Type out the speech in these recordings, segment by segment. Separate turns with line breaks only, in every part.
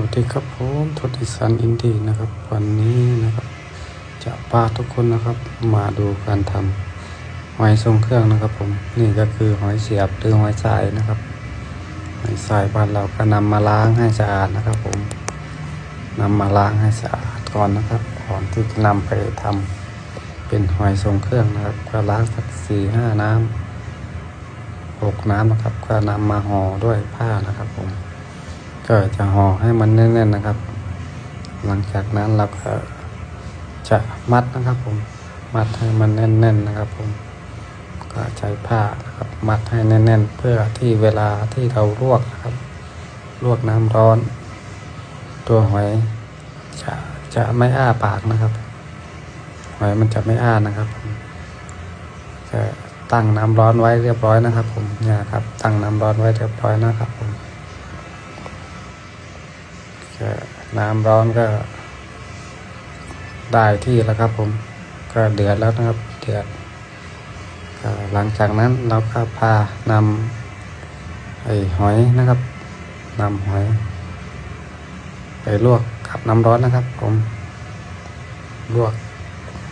วัสดีครับผมทติสันอินดีนะครับ วันนี้นะครับ จะพาทุกคนนะครับ มาดูการทำหอยทรงเครื่องนะครับ ผมนี่ก็คือหอยเสียบหรือหอยทรายนะครับหอยทรายบ้านเราก็นำมาล้างให้สะอาดนะครับ ผมนำมาล้างให้สะอาดก่อนนะครับ ก่อนที่จะนำไปทำเป็นหอยทรงเครื่องนะครับ ก็ล้างสักสี่ห้าน้ำหกน้ำนะครับ ก็นำมาห่อด้วยผ้านะครับ ผม ก็จะห่อให้มันแน่นๆนะครับ หลังจากนั้นเราก็จะมัดนะครับผม มัดให้มันแน่นๆนะครับผม ก็ใช้ผ้านะครับมัดให้แน่น ๆ เพื่อที่เวลาที่เราลวกนะครับ ลวกน้ำร้อน ตัวหอยจะจะไม่อ้าปากนะครับ หอยมันจะไม่อ้านะครับผมจะตั้งน้ำร้อนไว้เรียบร้อยนะครับ ผมเนี่ยครับ ตั้งน้ำร้อนไว้เรียบร้อยนะครับผม น้ำร้อนก็ได้ที่แล้วครับ ผมก็เดือดแล้วนะครับ เดือดหลังจากนั้นเราก็พานำไอ้หอยนะครับนำหอย ไปลวกกับน้ำร้อนนะครับ ผมลวก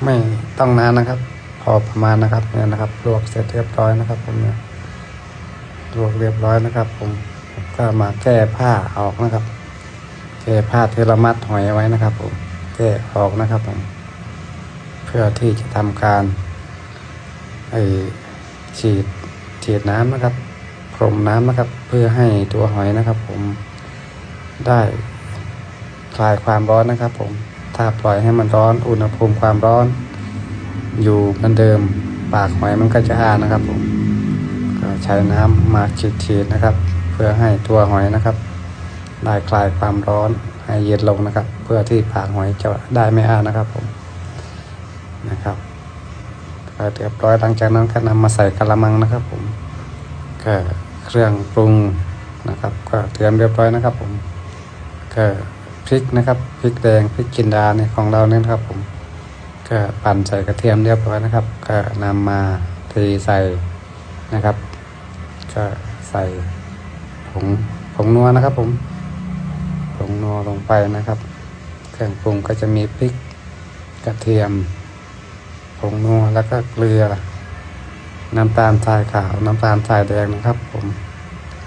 ไม่ต้องนานนะครับ พอประมาณนะครับเนี่ยนะครับลวกเสร็จเรียบร้อยนะครับ ผมเนี่ยลวกเรียบร้อยนะครับ ผมก็มาแก้ผ้าออกนะครับ แก้ผ้าที่เรามัดหอยไว้นะครับผมแก้ออกนะครับผม เพื่อที่จะทำการไอฉีดฉีดน้ำนะครับพรมน้ำนะครับ เพื่อให้ตัวหอยนะครับ ผมได้คลายความร้อนนะครับ ผม ถ้าปล่อยให้มันร้อนอุณหภูมิความร้อน อยู่เหมือนเดิมปากหอยมันก็จะอ้านะครับ ผมก็ใช้น้ำมาฉีดๆนะครับ เพื่อให้ตัวหอยนะครับ ได้คลายความร้อนให้เย็นลงนะครับ เพื่อที่ปากหอยจะได้ไม่อ้านะครับผมนะครับเรียบร้อยหลังจากนั้นก็นำมาใส่กระมังนะครับผมก็เครื่องปรุงนะครับ ก็เตรียมเรียบร้อยนะครับผมก็พริกนะครับพริกแดงพริกจินดาเนี่ยของเราเนี่ยนะครับผมก็ปั่นใส่กระเทียมเรียบร้อยนะครับ ก็นำมาเทใส่นะครับ ก็ใส่ผงผงนัวนะครับผม งนัวลงไปนะครับ เครื่องปรุงก็จะมีพริกกระเทียมผงนัวแล้วก็เกลือ น้ำตาลทรายขาวน้ำตาลทรายแดงนะครับ ผม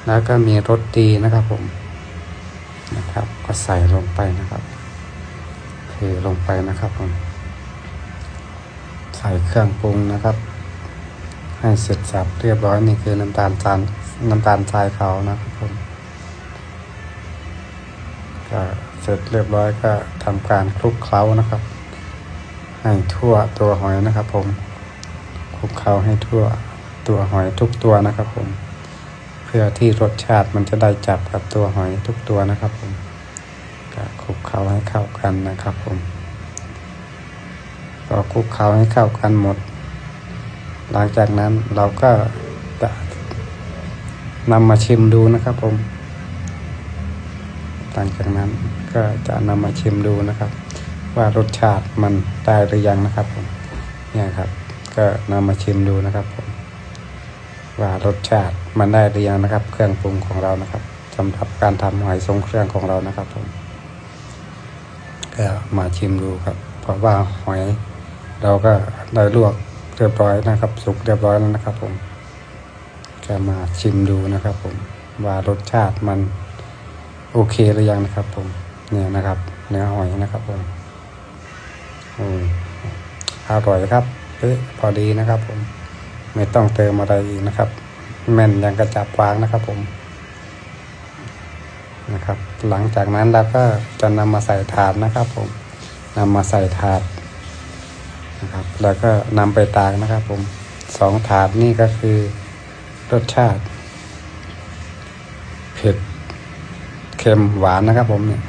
แล้วก็มีรสดีนะครับ ผมนะครับ ก็ใส่ลงไปนะครับเทลงไปนะครับผมใส่เครื่องปรุงนะครับ ให้เสร็จสับเรียบร้อยนี่คือน้ำตาลทรายน้ำตาลทรายขาวนะครับผม ก็เสร็จเรียบร้อยก็ทำการคลุกเคล้านะครับ ให้ทั่วตัวหอยนะครับ ผมคลุกเคล้าให้ทั่วตัวหอยทุกตัวนะครับ ผม เพื่อที่รสชาติมันจะได้จับกับตัวหอยทุกตัวนะครับ ผมก็คลุกเคล้าให้เข้ากันนะครับ ผมก็คลุกเคล้าให้เข้ากันหมด หลังจากนั้นเราก็จะนำมาชิมดูนะครับผม หลังจากนั้นก็จะนำมาชิมดูนะครับ ว่ารสชาติมันได้หรือยังนะครับผมเนี่ยครับ ก็นำมาชิมดูนะครับผมว่ารสชาติมันได้หรือยังนะครับ เครื่องปรุงของเรานะครับสำหรับการทำหอยทรงเครื่องของเรานะครับผมก็มาชิมดูครับ เพราะว่าหอยเราก็ได้ลวกเรียบร้อยนะครับ สุกเรียบร้อยแล้วนะครับผมก็มาชิมดูนะครับผมว่ารสชาติมัน โอเคหรือยังนะครับผมเนี่ยนะครับเนื้อหอยนะครับผมอืมอร่อยครับเอ๊ะพอดีนะครับผม ไม่ต้องเติมอะไรอีกนะครับ แม่นยังกระจับวางนะครับผมนะครับ หลังจากนั้นเราก็จะนำมาใส่ถาดนะครับผมนำมาใส่ถาดนะครับ แล้วก็นำไปตากนะครับผมสองถาดนี่ก็คือรสชาติ เผ็ด ค็มหวานนะครับ ผมเนี่ย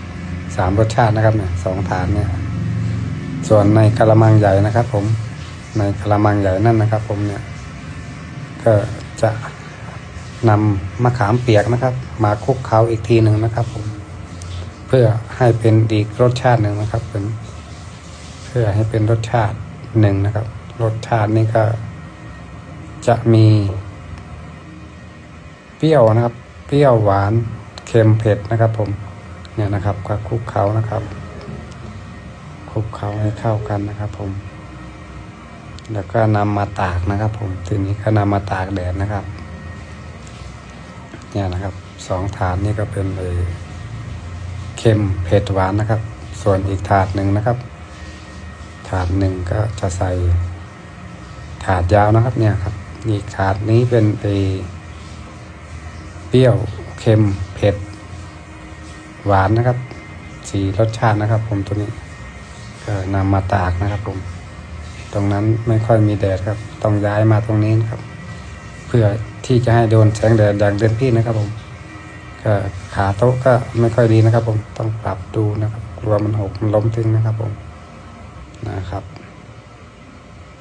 สามรสชาตินะครับเนี่ยสองฐานเนี่ยส่วนในกระมังใหญ่นะครับ ผมในกระมังใหญ่นั่นนะครับ ผมเนี่ย ก็จะนำมะขามเปียกนะครับ มาคลุกเคล้าอีกทีหนึ่งนะครับ ผม เพื่อให้เป็นอีกรสชาติหนึ่งนะครับเป็นเพื่อให้เป็นรสชาติหนึ่งนะครับ รสชาตินี่ก็จะมี เปรี้ยวนะครับ เปรี้ยวหวาน เค็มเผ็ดนะครับผมเนี่ยนะครับก็คลุกเคล้านะครับคลุกเคล้าให้เข้ากันนะครับผม แล้วก็นำมาตากนะครับ ผมทีนี้ก็นำมาตากแดดนะครับ เนี่ยนะครับสองถาดนี่ก็เป็นเออเค็มเผ็ดหวานนะครับ ส่วนอีกถาดหนึ่งนะครับ ถาดหนึ่งก็จะใส่ถาดยาวนะครับเนี่ยครับอีกถาดนี้เป็นเออเปรี้ยวเค็ม เผ็ด หวานนะครับสีรสชาตินะครับ ผมตัวนี้ก็นำมาตากนะครับ ผม ตรงนั้นไม่ค่อยมีแดดครับ ต้องย้ายมาตรงนี้นะครับ เพื่อที่จะให้โดนแสงแดดอย่างเต็มที่นะครับ ผมก็ขาโต๊ะก็ไม่ค่อยดีนะครับ ผมต้องปรับดูนะครับกลัวมันหกมันล้มทิ้งนะครับ ผมนะครับ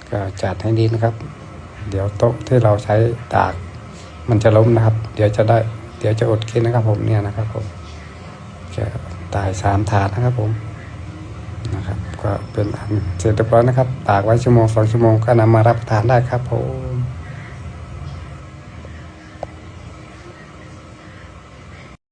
ก็จัดให้ดีนะครับ เดี๋ยวโต๊ะที่เราใช้ตากมันจะล้มนะครับ เดี๋ยวจะได้ ดี๋ยวจะอดกินนะครับผมเนี่ยนะครับผมจะตายสามถาดนะครับผมนะครับ ก็เป็นอันเสร็จเรียบร้อยนะครับ ตากไว้ชั่วโมงสองชั่วโมงก็นำมารับประทานได้ครับผม